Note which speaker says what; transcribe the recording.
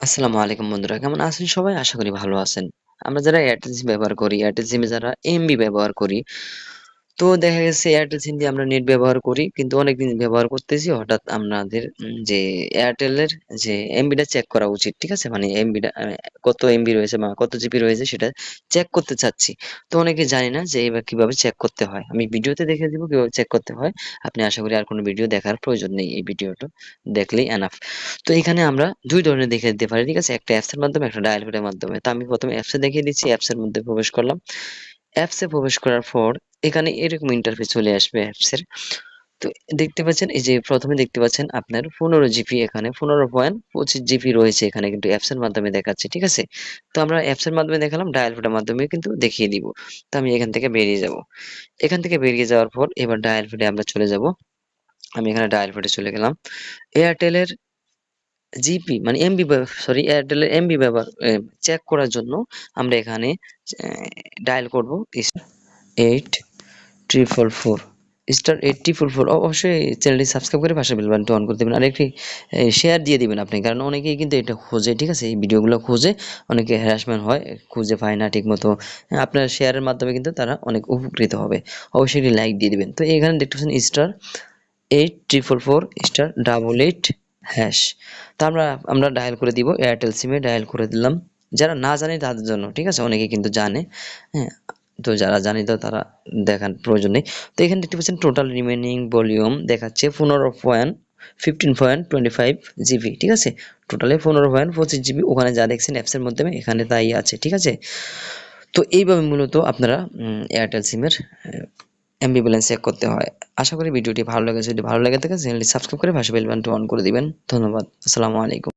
Speaker 1: আসসালামু আলাইকুম বন্ধুরা, কেমন আছেন সবাই? আশা করি ভালো আছেন। আমরা যারা এয়ারটেল সিম ব্যবহার করি এয়ারটেল সিমে যারা এমবি ব্যবহার করি তো দেখা গেছে এয়ারটেল সিম দিয়ে আমরা নেট ব্যবহার করি, কিন্তু অনেকদিন ব্যবহার করতেছি। হঠাৎ আমাদের যে এয়ারটেলের যে এমবিটা চেক করা উচিত, ঠিক আছে? মানে এমবিটা কত এমবি রয়েছে বা কত জিবি রয়েছে সেটা চেক করতে চাচ্ছি। তো অনেকে জানি না যে এবার কীভাবে চেক করতে হয়। আমি ভিডিওতে দেখে দিব কীভাবে চেক করতে হয়। আপনি আশা করি আর কোনো ভিডিও দেখার প্রয়োজন নেই এই ভিডিওটা। দেখলেই এনাফ তো এখানে আমরা দুই ধরনের দেখে দিতে পারি, ঠিক আছে? একটা অ্যাপসের মাধ্যমে, একটা ডায়াল কোডের মাধ্যমে। তো আমি প্রথমে অ্যাপসে দেখিয়ে দিচ্ছি অ্যাপসের মধ্যে প্রবেশ করলাম। অ্যাপসে প্রবেশ করার পর এখানে এরকম ইন্টারফেস চলে আসবে অ্যাপসের তো দেখতে পাচ্ছেন, এই যে প্রথমে দেখতে পাচ্ছেন আপনার পনেরো জিবি এখানে, পনেরো পয়েন্ট পঁচিশ জিবি রয়েছে এখানে কিন্তু অ্যাপসের মাধ্যমে দেখাচ্ছে, ঠিক আছে? তো আমরা অ্যাপসের মাধ্যমে দেখালাম ডায়াল কোডের মাধ্যমে কিন্তু দেখিয়ে দিব। তো আমি এখান থেকে বেরিয়ে যাব। এখান থেকে বেরিয়ে যাওয়ার পর এবার ডায়াল কোডে আমরা চলে যাব। আমি এখানে ডায়াল কোডে চলে গেলাম। এয়ারটেলের জিপি মানে এমবি সরি এয়ারটেলের এমবি ব্যবহার চেক করার জন্য আমরা এখানে ডায়াল করব eight triple four star eight triple four অবশ্যই চ্যানেলটি সাবস্ক্রাইব করে পাশে বেল বাটনটি অন করে দেবেন। আর একটি শেয়ার দিয়ে দিবেন আপনি, কারণ অনেকেই কিন্তু এটা খোঁজে, ঠিক আছে? এই ভিডিওগুলো খোঁজে, অনেকে হ্যারাসমেন্ট হয়, খুঁজে পায় না ঠিক মতো আপনার শেয়ারের মাধ্যমে কিন্তু তারা অনেক উপকৃত হবে। অবশ্যই একটি লাইক দিয়ে দিবেন। তো এখানে দেখতে পাচ্ছেন star eight triple four star double eight hash. তা আমরা আমরা ডায়াল করে দিব এয়ারটেল সিমে ডায়াল করে দিলাম। যারা না জানে তাদের জন্য, ঠিক আছে? অনেকে কিন্তু জানে হ্যাঁ? তো যারা জানি তো তারা দেখার প্রয়োজন নেই। তো এখানে দেখতে পাচ্ছেন টোটাল রিমেনিং ভলিউম দেখাচ্ছে পনেরো point fifteen point twenty five GB ঠিক আছে? টোটালে পনেরো পয়েন্ট, পঁচিশ জিবি ওখানে যা দেখছেন অ্যাপসের মাধ্যমে এখানে তাই আছে, ঠিক আছে? তো এইভাবে মূলত আপনারা এয়ারটেল সিমের এমবি ব্যালেন্স চেক করতে হয়। আশা করি ভিডিওটি ভালো লেগেছে। যদি ভালো লেগে থাকে চ্যানেলটি সাবস্ক্রাইব করে পাশে বেল বাটনটি অন করে দিবেন। ধন্যবাদ। আসসালামু আলাইকুম।